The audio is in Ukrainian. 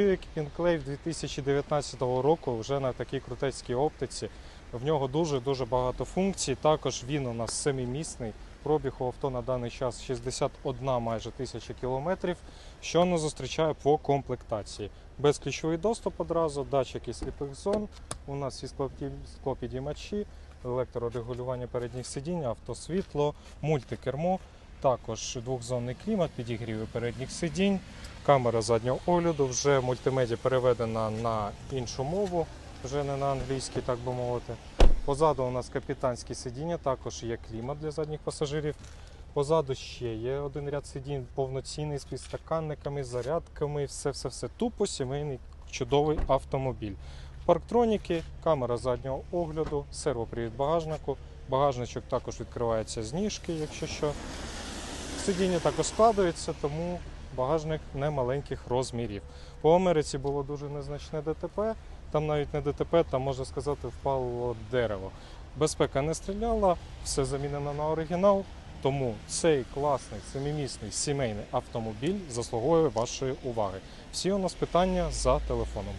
Enclave 2019 року вже на такій крутецькій оптиці. В нього дуже-дуже багато функцій. Також він у нас семимісний. Пробіг у авто на даний час 61 майже тисяча кілометрів, що нас зустрічає по комплектації. Безключовий доступ одразу, датчики сліпих зон. У нас є склопі- склопідіймачі, електрорегулювання передніх сидінь, автосвітло, мультикермо. Також двохзонний клімат, підігріви передніх сидінь, камера заднього огляду, вже мультимедіа переведена на іншу мову, вже не на англійський, так би мовити. Позаду у нас капітанські сидіння, також є клімат для задніх пасажирів. Позаду ще є один ряд сидінь, повноцінний з підстаканниками, зарядками, все-все-все. Тупо сімейний чудовий автомобіль. Парктроніки, камера заднього огляду, сервопривід багажнику. Багажничок також відкривається з ніжки, якщо що. Сидіння також складується, тому багажник не маленьких розмірів. По Америці було дуже незначне ДТП. Там навіть не ДТП, там можна сказати, впало дерево. Безпека не стріляла, все замінено на оригінал. Тому цей класний семимісний сімейний автомобіль заслуговує вашої уваги. Всі у нас питання за телефоном.